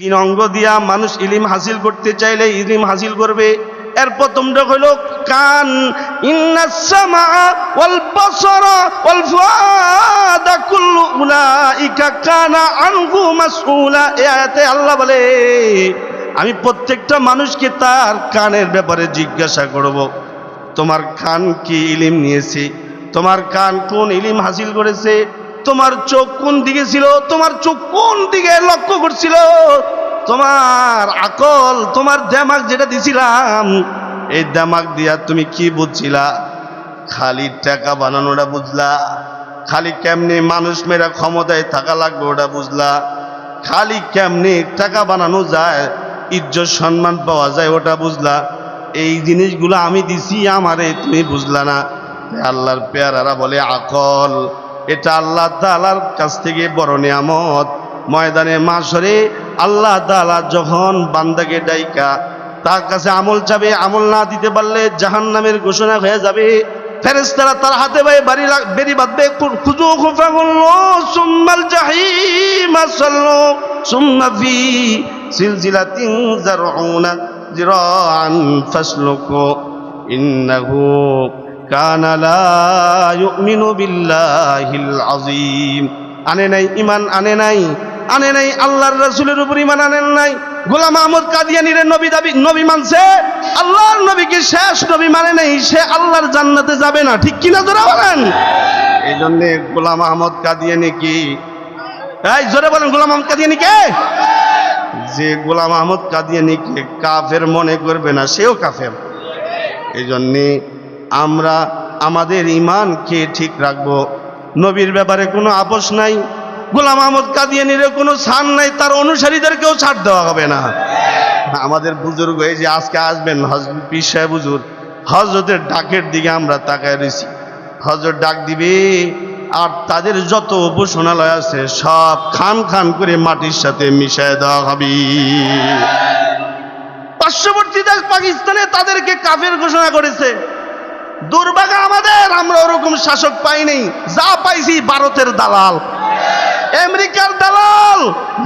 তিন অঙ্গ দিয়া মানুষ ইলিম হাসিল করতে চাইলে ইলিম হাসিল করবে। এর প্রথমটা হলো কান আল্লাহ বলে, আমি প্রত্যেকটা মানুষকে তার কানের ব্যাপারে জিজ্ঞাসা করব, তোমার কান কি ইলিম নিয়েছে? তোমার কান কোন ইলিম হাসিল করেছে? তোমার চোখ কোন দিকে ছিল? তোমার চোখ কোন দিকে লক্ষ্য করছিল? তোমার আকল, তোমার দেমাগ যেটা দিছিলাম, এই দেমাগ দিয়া তুমি কি বুঝছিলা? খালি টাকা বানানোটা বুঝলা? খালি কেমনে মানুষ মেরা ক্ষমতায় থাকা লাগবে ওটা বুঝলা? খালি কেমনে টাকা বানানো যায়, ইজ্জত সম্মান পাওয়া যায় ওটা বুঝলা? এই জিনিসগুলো আমি দিছি, আমারে তুমি বুঝলা না। আল্লাহর পেয়ারারা বলে, আকল। এটা আল্লাহ তালার কাছ থেকে বড় নিয়ামত। ময়দানে মাসরে আল্লাহ তালা যখন বান্দাকে ডাইকা, তার কাছে আমল চাবে, আমল না দিতে পারলে জাহান নামের ঘোষণা হয়ে যাবে। ফেরেস্তারা তার হাতে ভাই বাড়ি বেরি বাঁধবে খুজু খুফা করল, সুম্মাল জাহিম সাল্লো সুম্মা ফি সিলসিলাতিন জারউনা জিরাআন ফাসলুকু কানা লা ইউমিনু বিল্লাহিল আযীম। আনে নাই ইমান আনে নাই আনে নাই আল্লাহর রাসূলের উপর ইমান আনেন নাই। গোলাম আহমদ কাদিয়ানির নবী দাবি নবী মানছে আল্লাহর নবীকে শেষ নবী মানে নাই সে আল্লাহর জান্নাতে যাবে না। ঠিক কিনা জোরে বলেন? এই জন্য গোলাম আহমদ কাদিয়ানি কি? এই জোরে বলেন গোলাম আহমদ কাদিয়ানি কে? যে গোলাম আহমদ কাদিয়ানিকে কাফের মনে করবে না সেও কাফের। এই জন্যে আমরা আমাদের ইমানকে ঠিক রাখব। নবীর ব্যাপারে কোনো আপোষ নাই, গোলাম আহমদ কাদিয়ানির কোনো ছাড় নাই, তার অনুসারীদেরকেও ছাড় দেওয়া হবে না। আমাদের বুজুর্গ এই যে আজকে আসবেন হজরত পীর সাহেব হুজুর হজরতের ডাকের দিকে আমরা তাকায় রয়েছি। হজরত ডাক দিবে, আর তাদের যত উপাসনালয় আছে, সব খান খান করে মাটির সাথে মিশায় দেওয়া হবে। পার্শ্ববর্তী দেশ পাকিস্তানে তাদেরকে কাফের ঘোষণা করেছে। দুর্ভাগ্য আমাদের, আমরা ওরকম শাসক পাইনি যা পাইছি ভারতের দালাল। আমেরিকার দালাল,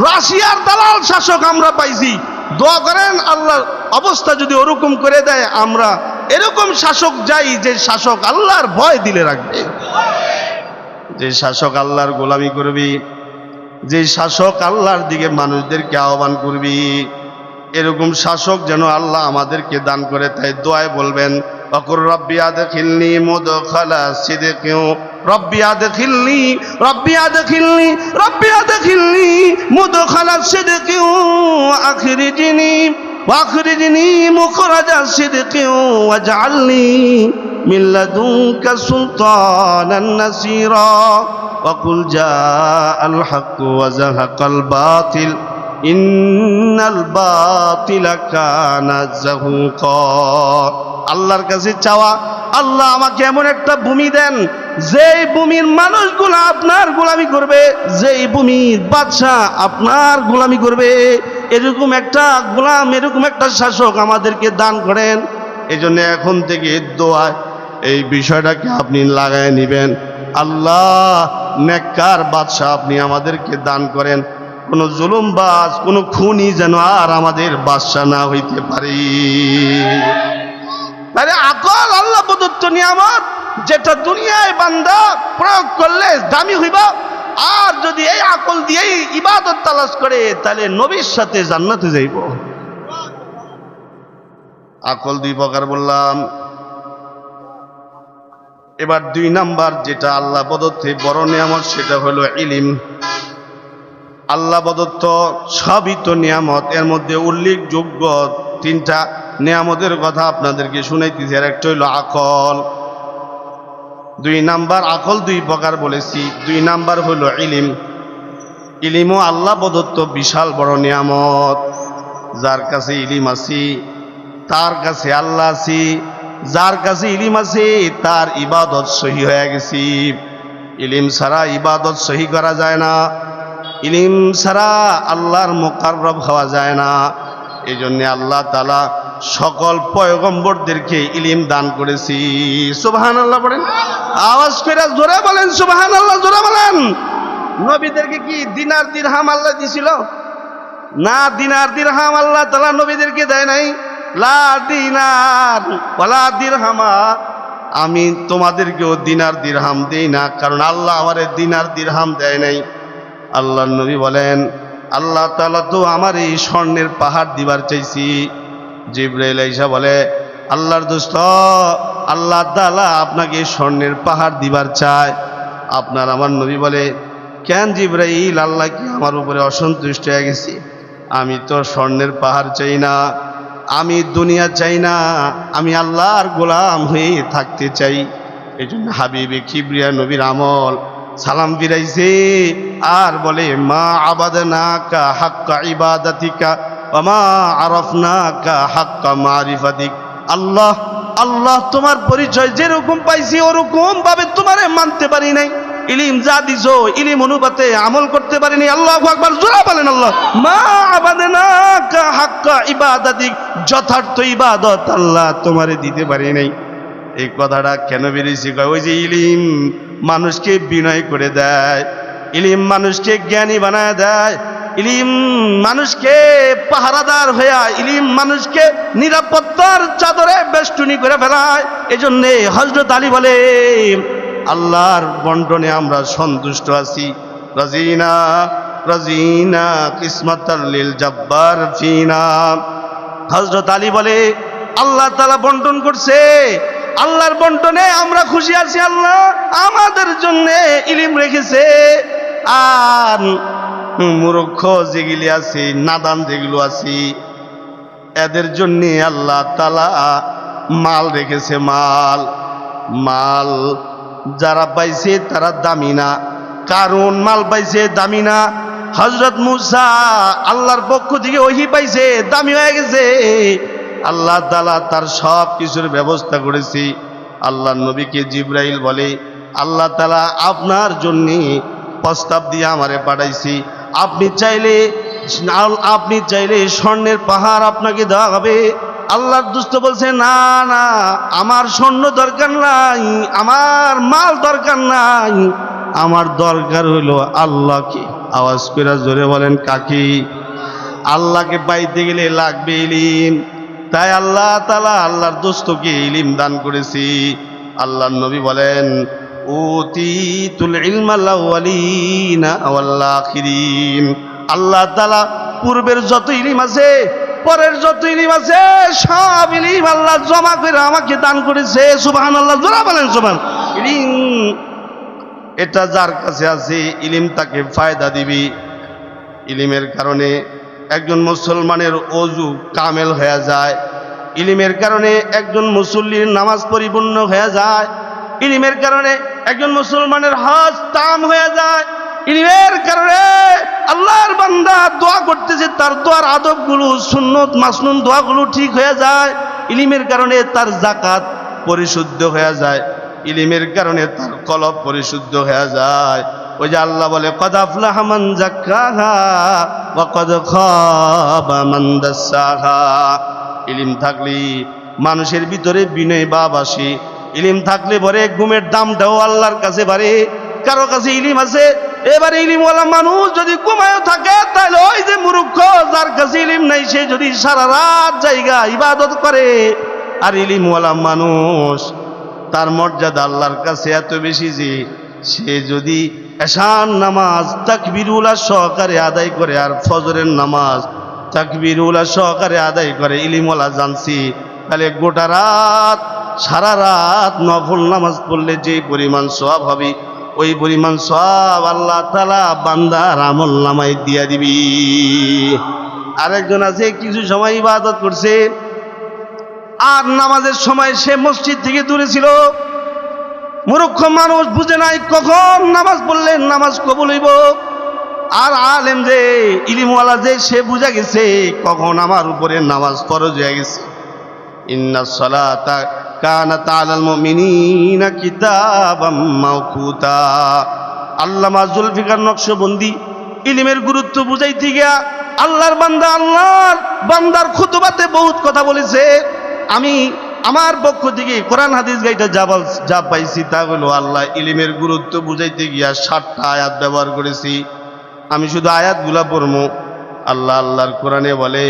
রাশিয়ার দালাল শাসক আমরা পাইছি। দোয়া করেন, আল্লাহর অবস্থা যদি ওরকম করে দেয়, আমরা এরকম শাসক যাই যে শাসক আল্লাহর ভয় দিলে রাখবে। যে শাসক আল্লাহর গোলামি করবি, যে শাসক আল্লাহর দিকে মানুষদেরকে আহ্বান করবি, এরকম শাসক যেন আল্লাহ আমাদেরকে দান করে, তাই দোয়ায় বলবেন অকুর রব্বি আদখিলনি মুদখালা সিদকিউ রব্বি আদখিলনি রব্বি আদখিলনি রব্বি আদখিলনি মুদখালা সিদকিউ আখরিজনি واخرجني مخرج صدق واجعلني من لدنك سلطانا نصيرا وقل جاء الحق وزهق الباطل আল্লাহর কাছে চাওয়া, আল্লাহ আমাকে এমন একটা ভূমি দেন, যেই ভূমির মানুষগুলো আপনার গোলামি করবে, যেই ভূমির বাদশাহ আপনার গোলামি করবে। এরকম একটা গোলাম, এরকম একটা শাসক আমাদেরকে দান করেন। এজন্য এখন থেকে দোয়ায় এই বিষয়টাকে আপনি লাগায় নিবেন। আল্লাহ, নেককার বাদশাহ আপনি আমাদেরকে দান করেন। কোনো জুলুমবাজ কোনো খুনি যেন আর আমাদের বাদশাহ না হইতে পারে। আকল আল্লাহ প্রদত্ত নিয়ামত, যেটা দুনিয়ায় বান্দা প্রয়োগ করলে দামি হইবা। আর যদি এই আকল দিয়েই ইবাদত তালাশ করে, তাহলে নবীর সাথে জান্নাতে যাইব। আকল দুই প্রকার বললাম। এবার দুই নাম্বার যেটা আল্লাহ প্রদত্তে বড় নিয়ামত, সেটা হলো ইলিম। আল্লাহ প্রদত্ত সবই তো নিয়ামত। এর মধ্যে উল্লেখযোগ্য তিনটা নিয়ামতের কথা আপনাদেরকে শুনাইতেছি। আর একটা হইল আকল। দুই নাম্বার, আকল দুই প্রকার বলেছি। দুই নাম্বার হইল ইলিম। ইলিমও আল্লাহ প্রদত্ত বিশাল বড় নিয়ামত। যার কাছে ইলিম আছি, তার কাছে আল্লাহ আছি। যার কাছে ইলিম আছে, তার ইবাদত সহি হয়ে গেছি। ইলিম ছাড়া ইবাদত সহি করা যায় না। ইলিম ছাড়া আল্লাহর মোকাররব হওয়া যায় না। এই জন্যে আল্লাহ তালা সকল পয়গম্বরদেরকে ইলিম দান করেছি। সুবাহান আল্লাহ বলেন। আওয়াজ করে জোরে বলেন সুবাহান আল্লাহ জোরে বলেন। নবীদেরকে কি দিনার দিরহাম আল্লাহ দিছিল? না, দিনার দিরহাম আল্লাহ তালা নবীদেরকে দেয় নাই। লা আমি তোমাদেরকেও দিনার দিরহাম দিই না, কারণ আল্লাহ আমারে দিনার দিরহাম দেয় নাই। আল্লাহ নবী বলেন, আল্লাহ তালা তো আমার এই স্বর্ণের পাহাড় দিবার চাইছি। জিব্রাইল ঈসা বলে, আল্লাহর দোস্ত, আল্লাহ তালা আপনাকে স্বর্ণের পাহাড় দিবার চায়। আপনার আমার নবী বলে, কেন জিব্রাইল, আল্লাহ কি আমার উপরে অসন্তুষ্ট হয়ে গেছে? আমি তো স্বর্ণের পাহাড় চাই না, আমি দুনিয়া চাই না, আমি আল্লাহর গোলাম হয়ে থাকতে চাই। এই জন্য হাবিবে খিবরিয়া নবীর আমল সালাম ফিরাইছে, আর বলে, মা আবাদনা কা হাক্কা ইবাদাতিকা মা আরফনা কা হাক্কা মারিফাতিক। আল্লাহ আল্লাহ তোমার পরিচয় যেরকম পাইছি, ওরকম ভাবে তোমারে মানতে পারি নাই। ইলিম যা দিছো, ইলিম অনুপাতে আমল করতে পারিনি আল্লাহ আকবার, জোরা বলেন আল্লাহ। মা আবাদনা কা হাক্কা ইবাদাতিক, যথার্থ ইবাদত আল্লাহ তোমারে দিতে পারি নাই। এই কথাটা কেন বেরিয়েছি? ওই যে ইলিম মানুষকে বিনয় করে দেয়, ইলিম মানুষকে জ্ঞানী বানায় দেয়, ইলিম মানুষকে পাহারাদার হইয়া ইলিম মানুষকে নিরাপত্তার চাদরে বেষ্টনী করে ফেলায়। এজন্যে হজরত আলী বলে, আল্লাহর বন্টনে আমরা সন্তুষ্ট আছি। রাজিনা রাজিনা লিল জব্বার ফিনা। হজরত আলী বলে, আল্লাহ তালা বন্টন করছে। আল্লাহর বন্টনে আমরা খুশি আছি আল্লাহ, আমাদের জন্য ইলিম রেখেছে। আর মূর্খ যেগুলি আছে, নাদান যেগুলো আছে, এদের জন্যে আল্লাহ তালা মাল রেখেছে, মাল। মাল যারা পাইছে তারা দামি না। কারণ মাল পাইছে দামি না। হজরত মুসা আল্লাহর পক্ষ থেকে ওহি পাইছে, দামি হয়ে গেছে। আল্লাহ তালা তার সব কিছুর ব্যবস্থা করেছি। আল্লাহ নবীকে জিব্রাইল বলে, আল্লাহ তালা আপনার জন্যে প্রস্তাব দিয়ে আমারে পাঠাইছি। আপনি চাইলে আপনি চাইলে স্বর্ণের পাহাড় আপনাকে দেওয়া হবে। আল্লাহর দুস্থ বলছে, না না, আমার স্বর্ণ দরকার নাই, আমার মাল দরকার নাই। আমার দরকার হইল আল্লাহকে। আওয়াজ করে জোরে বলেন, কাকি, আল্লাহকে পাইতে গেলে লাগবে ইলিম। তাই আল্লাহ তালা আল্লাহর দোস্তকে ইলিম দান করেছি। আল্লাহর নবী বলেন আল্লাহ তাআলা পূর্বের যত ইলিম আছে, পরের যত ইলিম আছে, সব ইলিম আল্লাহ জমা করে আমাকে দান করেছে। সুবহানাল্লাহ, জোরা বলেন সুবহান। ইলিম, এটা যার কাছে আছে, ইলিম তাকে ফায়দা দিবি। ইলিমের কারণে একজন মুসলমানের অজু কামেল হয়ে যায়। ইলিমের কারণে একজন মুসল্লির নামাজ পরিপূর্ণ হয়ে যায়। ইলিমের কারণে একজন মুসলমানের হজ তাম হয়ে যায়। ইলিমের কারণে আল্লাহর বান্দা দোয়া করতেছে, তার দোয়ার আদবগুলো সুন্নত, মাসনুন দোয়াগুলো ঠিক হয়ে যায়। ইলিমের কারণে তার জাকাত পরিশুদ্ধ হয়ে যায়। ইলিমের কারণে তার কলব পরিশুদ্ধ হয়ে যায়। ওই যে আল্লাহ বলে, কদ আফলাহ মান জাক্কাহা ওয়া কদ খাবা মান ইলিম থাকলে মানুষের ভিতরে বিনয় ভাব আসে। ইলিম থাকলে পরে ঘুমের দামটাও আল্লাহর কাছে বাড়ে। কারও কাছে ইলিম আছে, এবারে ইলিমওয়ালা মানুষ যদি ঘুমায়ও থাকে, তাহলে ওই যে মূর্খ, যার কাছে ইলিম নাই, সে যদি সারা রাত জায়গা ইবাদত করে। আর ইলিমওয়ালা মানুষ, তার মর্যাদা আল্লাহর কাছে এত বেশি যে, সে যদি এশান নামাজ তাকবিরুল্লাহ সহকারে আদায় করে আর ফজরের নামাজ তাকবিরুল্লাহ সহকারে আদায় করে ইলিমলা জানছি। তাহলে গোটা রাত, সারা রাত নফল নামাজ পড়লে যে পরিমাণ সব হবে, ওই পরিমাণ সব আল্লাহ তালা বান্দার আমল নামাই দিয়া দিবি। আরেকজন আছে, কিছু সময় ইবাদত করছে। আর নামাজের সময় সে মসজিদ থেকে দূরে ছিল। মূর্খ মানুষ বুঝে নাই কখন নামাজ পড়লে নামাজ কবুল হইব। আর আলেম যে, ইলিমওয়ালা যে, সে বুঝা গেছে কখন আমার উপরে নামাজ ফরজ হয়ে গেছে। ইন্না সলাতা কানাত আলাল মুমিনিনা কিতাবাম মাওকুতা। আল্লামা জুলফিকার নকশবন্দি ইলিমের গুরুত্ব বুঝাইতে গিয়া আল্লাহর বান্দা, আল্লাহর বান্দার খুতবাতে বহুত কথা বলেছে। আমি আমার পক্ষ থেকে কোরআন হাদিস গাইটা যা যা পাইছি তা হলো আল্লাহ ইলিমের গুরুত্ব বুঝাইতে গিয়া ষাটটা আয়াত ব্যবহার করেছি। আমি শুধু আয়াতগুলা পড়ব আল্লাহ আল্লাহর কোরআনে বলে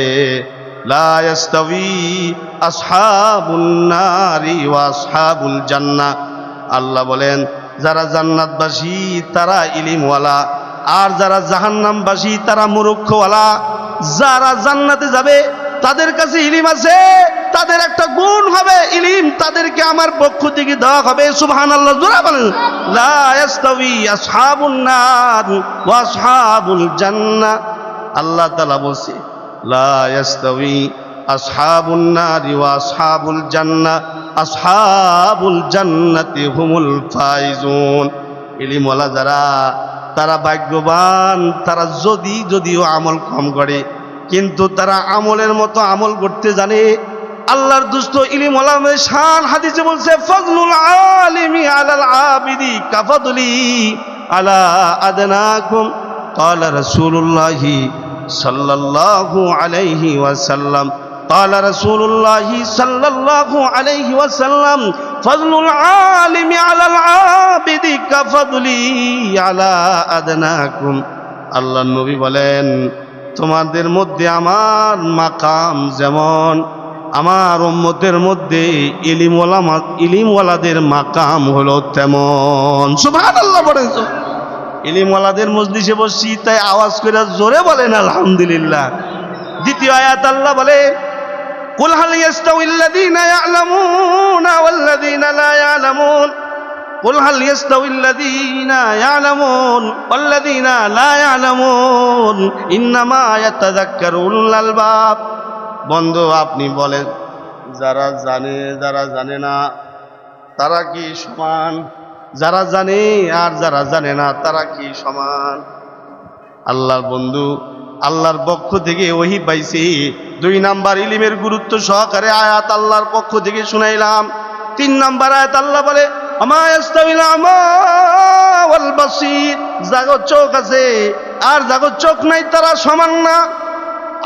আসহাবুল আল্লাহ বলেন, যারা জান্নাতবাসী, তারা ইলিমওয়ালা। আর যারা জাহান্নামবাসী, তারা মুরুক্ষওয়ালা যারা জান্নাতে যাবে, তাদের কাছে ইলিম আছে। তাদের একটা গুণ হবে, ইলিম তাদেরকে আমার পক্ষ থেকে দেওয়া হবে। সুবহানাল্লাহ, জোরা বলেন। আসহাবুল জান্নাহ আল্লাহ তাআলা বলছে, লা ইয়াস্তাবি আসহাবুন নারি ওয়া আসহাবুল জান্নাহ আসহাবুল জান্নাতি হুমুল ফাইজুন। ইলিমওয়ালা যারা, তারা ভাগ্যবান, তারা যদি, যদিও আমল কম করে, কিন্তু তারা আমলের মতো আমল করতে জানে আল্লাহর দুষ্ট ইলিম ওলামের শান হাদিসে বলছে ফজলুল আলিমি আলাল আবিদি কাফাদুলি আলা আদনাকুম قال رسول الله صلى الله عليه وسلم قال رسول الله صلى الله عليه وسلم فضل العالم على العابد كفضلي على أدناكم আল্লাহ নবী বলেন তোমাদের মধ্যে আমার মাকাম যেমন আমার উম্মতের মধ্যে ইলিমওয়ালা ইলিমওয়ালাদের মাকাম হলো তেমন সুবহানাল্লাহ বলেন তো ইলিমওয়ালাদের মজলিসে বসছি তাই আওয়াজ করে জোরে বলেন আলহামদুলিল্লাহ দ্বিতীয় আয়াত আল্লাহ বলে কুল হাল ইয়াস্তাউিল্লাযীনা ইয়ালামুনা ওয়াল্লাযীনা লা ইয়ালামুন قل هل يستوي الذين يعلمون والذين لا يعلمون إنما يتذكر أولو الألباب বন্ধু, আপনি বলেন, যারা জানে যারা জানে না, তারা কি সমান? যারা জানে আর যারা জানে না, তারা কি সমান? আল্লাহর বন্ধু, আল্লাহর পক্ষ থেকে ওহি পাইছি। দুই নাম্বার ইলিমের গুরুত্ব সহকারে আয়াত আল্লাহর পক্ষ থেকে শুনাইলাম। তিন নাম্বার আয়াত আল্লাহ বলে জাগর চোখ আছে, আর জাগর চোখ নাই, তারা সমান না।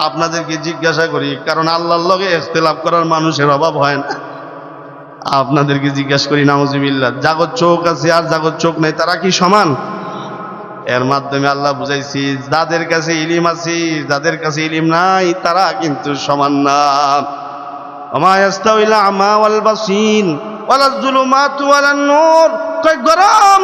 আপনাদেরকে জিজ্ঞাসা করি, কারণ আল্লাহর লগে ইখতিলাফ করার মানুষের অভাব হয় না। আপনাদেরকে জিজ্ঞাসা করি, নাউজিবিল্লাহ জাগর চোখ আছে আর জাগর চোখ নাই, তারা কি সমান? এর মাধ্যমে আল্লাহ বুঝাইছি, যাদের কাছে ইলিম আছে, যাদের কাছে ইলিম নাই, তারা কিন্তু সমান না। আমায়াস্তাউল আমা ওয়াল বাসিন ওয়ালা যুলুমাতু ওয়ালান নূর কই গরম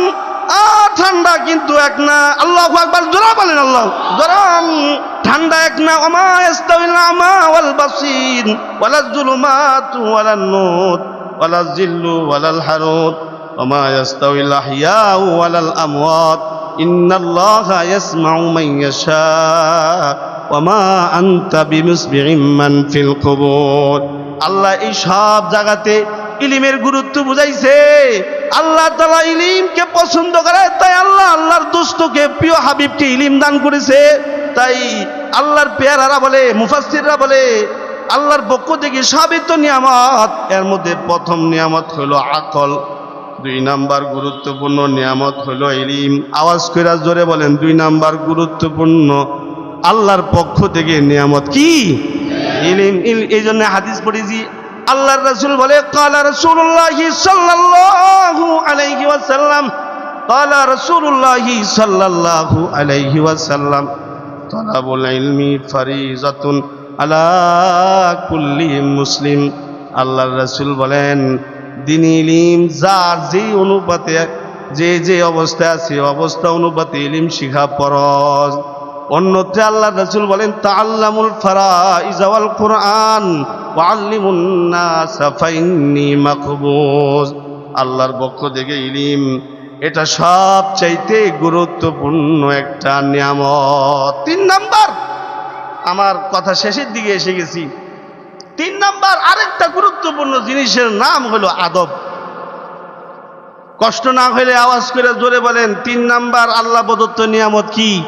আ, ঠান্ডা কিন্তু এক না। আল্লাহ একবার জোরা বলেন আল্লাহ। গরম ঠান্ডা এক না। ওমা ইস্তাউল আমা ওয়াল বাসির। ওয়ালা যুলুমাত ওয়ালা নূর। ওয়ালা জিল্লু ওয়ালাল হারুত ওমা ইস্তাউল আহইয়া ওয়ালাল আমওয়াত। ইন্নাল্লাহা ইয়াসমাউ মান ইয়াশা। ওমা আনতা বিমুসমিউম মান ফিল কুবুর। আল্লাহ এই সব জায়গাতে ইলিমের গুরুত্ব বুঝাইছে। আল্লাহ তালা ইলিমকে পছন্দ করে, তাই আল্লাহ আল্লাহর দুস্তকে, প্রিয় হাবিবকে ইলিম দান করেছে। তাই আল্লাহর পেয়ারারা বলে মুফাসিররা বলে, আল্লাহর পক্ষ থেকে সাবিত নিয়ামত, এর মধ্যে প্রথম নিয়ামত হলো আকল, দুই নাম্বার গুরুত্বপূর্ণ নিয়ামত হলো ইলিম। আওয়াজ কইরা জোরে বলেন, দুই নাম্বার গুরুত্বপূর্ণ, আল্লাহর পক্ষ থেকে নিয়ামত কি? ইলিম। ইল- এই জন্য হাদিস পড়েছি আল্লাহর রাসূল বলে, কালা রাসূলুল্লাহ সাল্লাল্লাহু আলাইহি ওয়াসাল্লাম। কালা রাসূলুল্লাহ সাল্লাল্লাহু আলাইহি ওয়াসাল্লাম। তলাবুল ইলমি ফারিজাতুন আলা কুল্লি মুসলিম। আল্লাহর রাসূল বলেন, দিন ইলিম যার যে অনুপাতে, যে যে অবস্থায় আছে, অবস্থা অনুপাতে ইলিম শিখা পরজ অন্যত্রে আল্লাহ রাসূল বলেন, তাআল্লামুল ফারাইজ ওয়াল কুরআন ওয়াল্লিমুন নাস ফাইন্নি মাকবুজ। আল্লাহর পক্ষ থেকে ইলিম, এটা সব চাইতে গুরুত্বপূর্ণ একটা নিয়ামত। তিন নাম্বার, আমার কথা শেষের দিকে এসে গেছি। তিন নাম্বার, আরেকটা গুরুত্বপূর্ণ জিনিসের নাম হলো আদব। কষ্ট না হলে আওয়াজ করে জোরে বলেন, তিন নাম্বার আল্লাহ প্রদত্ত নিয়ামত কি?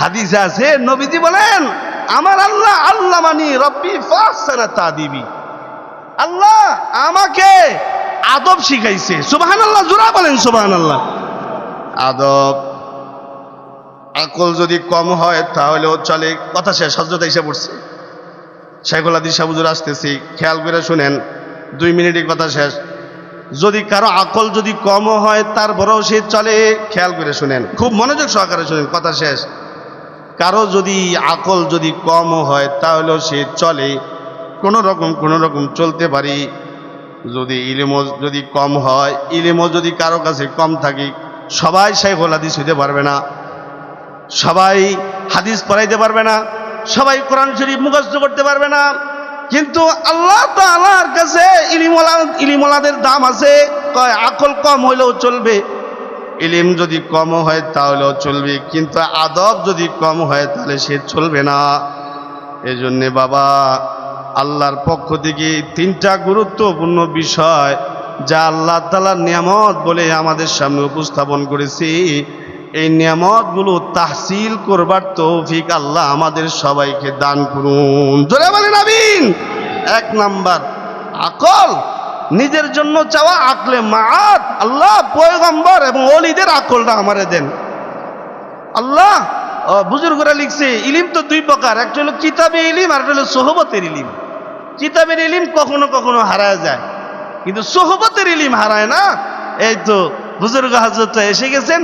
হাদিসে আছে, নবীজি বলেন, আমার আল্লাহ আল্লাহ মানি রব্বি ফাসানা তা দিবি আল্লাহ আমাকে আদব শিখাইছে। সুবাহান আল্লাহ জোরা বলেন সুবাহান আল্লাহ আদব আকল যদি কম হয়, তাহলেও চলে। কথা শেষ হজরত এসে পড়ছে। শেখুল আদি সাবুজুর আসতেছি, খেয়াল করে শুনেন, দুই মিনিটই কথা শেষ। যদি কারও আকল যদি কম হয় তারপরেও সে চলে, খেয়াল করে শুনেন। খুব মনোযোগ সহকারে শুনেন, কথা শেষ। কারও যদি আকল যদি কম হয়, তাহলেও সে চলে। কোনো রকম কোনো রকম চলতে পারি। যদি ইলিমও যদি কম হয়, ইলিমও যদি কারও কাছে কম থাকে, সবাই শাইখুল হাদিস হইতে পারবে না। সবাই হাদিস পড়াইতে পারবে না। সবাই কোরআন শরীফ মুখস্থ করতে পারবে না। কিন্তু আল্লাহ তাআলার কাছে ইলিমলা ইলিমলাদের দাম আছে। কয়, আকল কম হইলেও চলবে। ইলিম যদি কম হয় তাহলেও চলবে, কিন্তু আদব যদি কম হয় তাহলে সে চলবে না। এই জন্যে বাবা, আল্লাহর পক্ষ থেকে তিনটা গুরুত্বপূর্ণ বিষয় যা আল্লাহ তালার নিয়ামত বলে আমাদের সামনে উপস্থাপন করেছি। এই নিয়ামতগুলো তাহসিল করবার তৌফিক আল্লাহ আমাদের সবাইকে দান করুন। জোরে বলেন এক নাম্বার, আকল। নিজের জন্য চাওয়া আকলে মাত আল্লাহ পয়গম্বর এবং অলিদের আকলটা আমারে দেন। আল্লাহ বুজুর্গরা লিখছে, ইলিম তো দুই প্রকার, একটা হলো কিতাবে ইলিম আর একটা হলো সোহবতের ইলিম। কিতাবের ইলিম কখনো কখনো হারায় যায়, কিন্তু সোহবতের ইলিম হারায় না। এই তো বুজুর্গ হাজরত এসে গেছেন